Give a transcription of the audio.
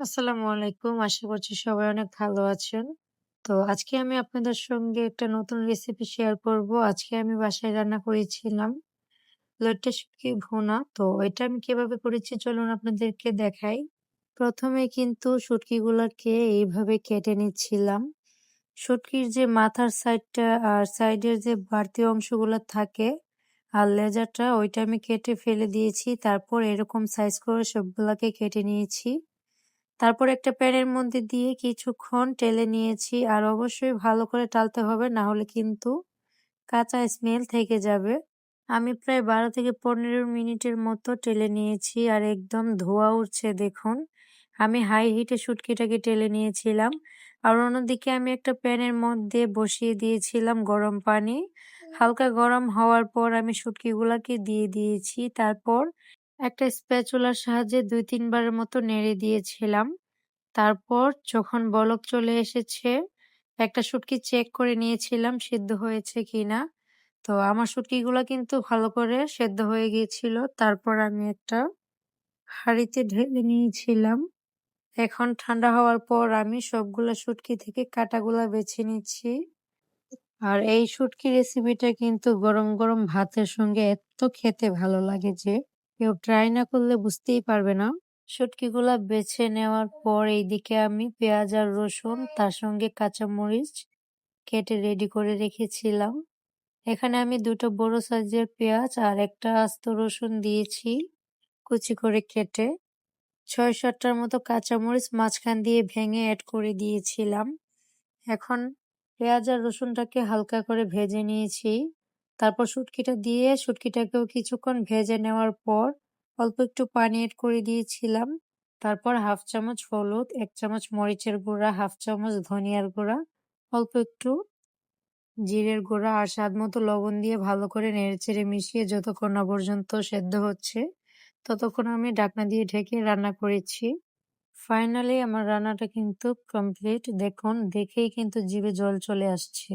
আসসালামু আলাইকুম। আশা করছি সবাই অনেক ভালো আছেন। তো আজকে আমি আপনাদের সঙ্গে একটা নতুন রেসিপি শেয়ার করব। আজকে আমি বাসায় রান্না করেছিলাম লইট্টা শুটকি ভুনা। তো এটা আমি কীভাবে করেছি চলুন আপনাদেরকে দেখাই। প্রথমে কিন্তু শুটকিগুলাকে এইভাবে কেটে নিচ্ছিলাম। শুটকির যে মাথার সাইডটা আর সাইডের যে বাড়তি অংশগুলো থাকে আর লেজারটা, ওইটা আমি কেটে ফেলে দিয়েছি। তারপর এরকম সাইজ করে সবগুলাকে কেটে নিয়েছি। তারপর একটা প্যানের মধ্যে দিয়ে কিছুক্ষণ টেলে নিয়েছি আর অবশ্যই ভালো করে টালতে হবে না হলে কিন্তু কাঁচা স্মেল থেকে যাবে। আমি প্রায় বারো থেকে পনেরো মিনিটের মতো টেলে নিয়েছি আর একদম ধোয়া উঠছে দেখুন। আমি হাই হিটে শুটকিটাকে টেলে নিয়েছিলাম আর অন্যদিকে আমি একটা প্যানের মধ্যে বসিয়ে দিয়েছিলাম গরম পানি। হালকা গরম হওয়ার পর আমি শুটকিগুলাকে দিয়ে দিয়েছি তারপর একটা স্প্যাচুলার সাহায্যে দুই, তিনবারের মতো নেড়ে দিয়েছিলাম। তারপর যখন বলক চলে এসেছে, একটা শুটকি চেক করে নিয়েছিলাম সিদ্ধ হয়েছে কিনা। তো আমার শুটকিগুলো কিন্তু ভালো করে সেদ্ধ হয়ে গিয়েছিল। তারপর আমি একটা হাঁড়িতে ঢেলে নিয়েছিলাম। এখন ঠান্ডা হওয়ার পর আমি সবগুলা শুটকি থেকে কাটাগুলা বেছে নিচ্ছি। আর এই শুটকি রেসিপিটা কিন্তু গরম গরম ভাতের সঙ্গে এত খেতে ভালো লাগে যে কেউ ট্রাই না করলে বুঝতেই পারবে না। শুটকিগুলা বেছে নেওয়ার পর এইদিকে আমি পেঁয়াজ আর রসুন, তার সঙ্গে কাঁচামরিচ কেটে রেডি করে রেখেছিলাম। এখানে আমি দুটো বড় সাইজের পেঁয়াজ আর একটা আস্ত রসুন দিয়েছি কুচি করে কেটে। ছয় সাতটার মতো কাঁচামরিচ মাঝখান দিয়ে ভেঙে অ্যাড করে দিয়েছিলাম। এখন পেঁয়াজ আর রসুনটাকে হালকা করে ভেজে নিয়েছি। তারপর শুটকিটা দিয়ে শুটকিটাকেও কিছুক্ষণ ভেজে নেওয়ার পর অল্প একটু পানি এড করে দিয়েছিলাম। তারপর হাফ চামচ হলুদ, এক চামচ মরিচের গুঁড়া, হাফ চামচ ধনিয়ার গুঁড়া, অল্প একটু জিরের গুঁড়া আর স্বাদ মতো লবণ দিয়ে ভালো করে নেড়েচেড়ে মিশিয়ে যতক্ষণ না পর্যন্ত সেদ্ধ হচ্ছে ততক্ষণ আমি ডাকনা দিয়ে ঢেকে রান্না করেছি। ফাইনালি আমার রান্নাটা কিন্তু কমপ্লিট। দেখুন, দেখেই কিন্তু জিভে জল চলে আসছে।